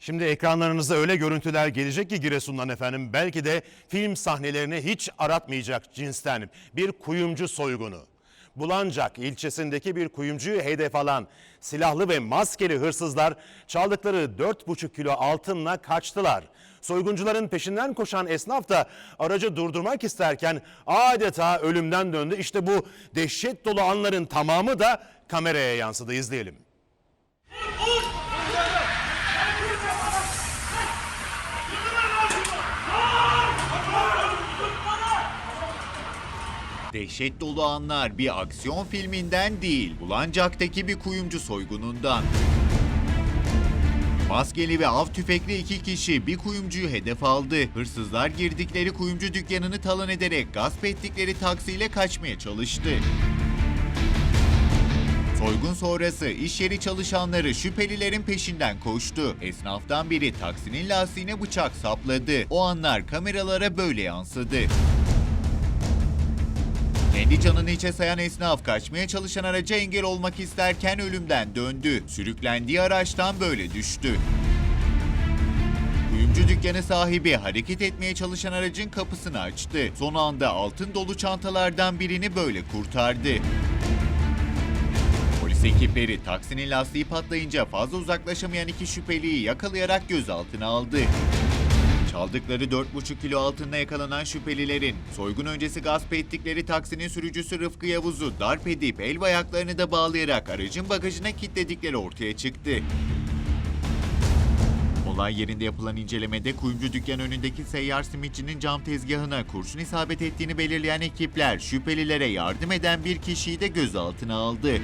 Şimdi ekranlarınıza öyle görüntüler gelecek ki Giresun'dan efendim belki de film sahnelerini hiç aratmayacak cinsten bir kuyumcu soygunu. Bulancak ilçesindeki bir kuyumcuyu hedef alan silahlı ve maskeli hırsızlar çaldıkları 4,5 kilo altınla kaçtılar. Soyguncuların peşinden koşan esnaf da aracı durdurmak isterken adeta ölümden döndü. İşte bu dehşet dolu anların tamamı da kameraya yansıdı. İzleyelim. Dehşet dolu anlar bir aksiyon filminden değil, Bulancak'taki bir kuyumcu soygunundan. Maskeli ve av tüfekli iki kişi bir kuyumcuyu hedef aldı. Hırsızlar girdikleri kuyumcu dükkanını talan ederek gasp ettikleri taksiyle kaçmaya çalıştı. Soygun sonrası iş yeri çalışanları şüphelilerin peşinden koştu. Esnaftan biri taksinin lastiğine bıçak sapladı. O anlar kameralara böyle yansıdı. Kendi canını içe sayan esnaf kaçmaya çalışan araca engel olmak isterken ölümden döndü. Sürüklendiği araçtan böyle düştü. Kuyumcu dükkanı sahibi hareket etmeye çalışan aracın kapısını açtı. Son anda altın dolu çantalardan birini böyle kurtardı. Polis ekipleri taksinin lastiği patlayınca fazla uzaklaşamayan iki şüpheliyi yakalayarak gözaltına aldı. Çaldıkları 4,5 kilo altınla yakalanan şüphelilerin soygun öncesi gasp ettikleri taksinin sürücüsü Rıfkı Yavuz'u darp edip el ve ayaklarını da bağlayarak aracın bagajına kilitledikleri ortaya çıktı. Olay yerinde yapılan incelemede kuyumcu dükkan önündeki seyyar simitçinin cam tezgahına kurşun isabet ettiğini belirleyen ekipler şüphelilere yardım eden bir kişiyi de gözaltına aldı.